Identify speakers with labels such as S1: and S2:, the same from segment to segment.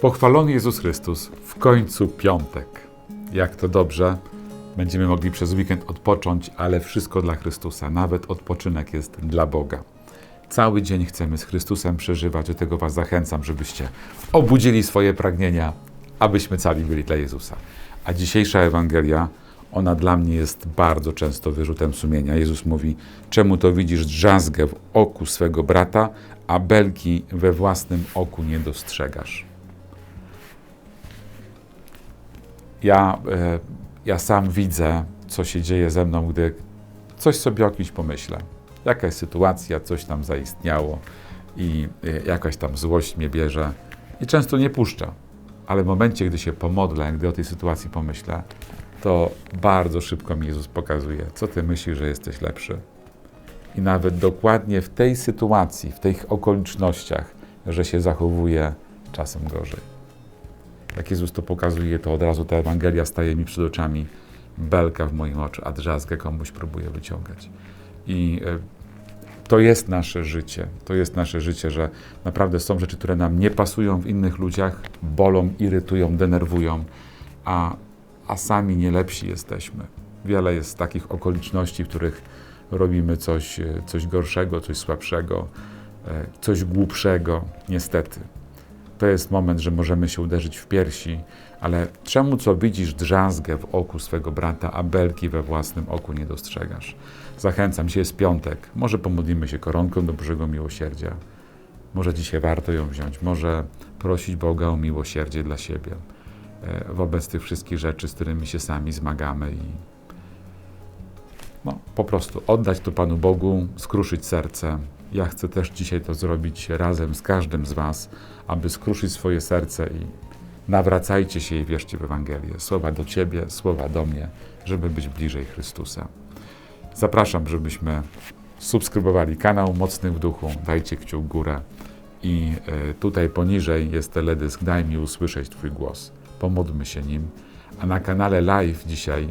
S1: Pochwalony Jezus Chrystus, w końcu piątek. Jak to dobrze, będziemy mogli przez weekend odpocząć, ale wszystko dla Chrystusa, nawet odpoczynek jest dla Boga. Cały dzień chcemy z Chrystusem przeżywać, do tego Was zachęcam, żebyście obudzili swoje pragnienia, abyśmy cali byli dla Jezusa. A dzisiejsza Ewangelia, ona dla mnie jest bardzo często wyrzutem sumienia. Jezus mówi, czemu to widzisz drzazgę w oku swego brata, a belki we własnym oku nie dostrzegasz. Ja, e, ja sam widzę, co się dzieje ze mną, gdy coś sobie o kimś pomyślę. Jakaś sytuacja, coś tam zaistniało i e, jakaś tam złość mnie bierze i często nie puszcza. Ale w momencie, gdy się pomodlę, gdy o tej sytuacji pomyślę, to bardzo szybko mi Jezus pokazuje, co ty myślisz, że jesteś lepszy. I nawet dokładnie w tej sytuacji, w tych okolicznościach, że się zachowuje czasem gorzej. Jak Jezus to pokazuje, to od razu ta Ewangelia staje mi przed oczami, belka w moim oczu, a drzazgę komuś próbuje wyciągać. I e, to jest nasze życie. To jest nasze życie, że naprawdę są rzeczy, które nam nie pasują w innych ludziach, bolą, irytują, denerwują, a, a sami nie lepsi jesteśmy. Wiele jest takich okoliczności, w których robimy coś, e, coś gorszego, coś słabszego, e, coś głupszego, niestety. To jest moment, że możemy się uderzyć w piersi, ale czemu co widzisz drzazgę w oku swego brata, a belki we własnym oku nie dostrzegasz? Zachęcam, dzisiaj jest piątek, może pomodlimy się koronką do Bożego Miłosierdzia. Może dzisiaj warto ją wziąć, może prosić Boga o miłosierdzie dla siebie e, wobec tych wszystkich rzeczy, z którymi się sami zmagamy i no, po prostu oddać to Panu Bogu, skruszyć serce. Ja chcę też dzisiaj to zrobić razem z każdym z Was, aby skruszyć swoje serce i nawracajcie się i wierzcie w Ewangelię. Słowa do Ciebie, słowa do mnie, żeby być bliżej Chrystusa. Zapraszam, żebyśmy subskrybowali kanał Mocny w Duchu, dajcie kciuk górę i e, tutaj poniżej jest teledysk Daj mi usłyszeć Twój głos. Pomódlmy się nim. A na kanale live dzisiaj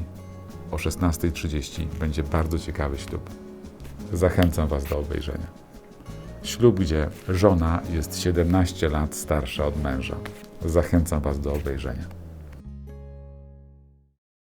S1: o 16.30 będzie bardzo ciekawy ślub. Zachęcam Was do obejrzenia. Ślub, gdzie żona jest 17 lat starsza od męża. Zachęcam Was do obejrzenia.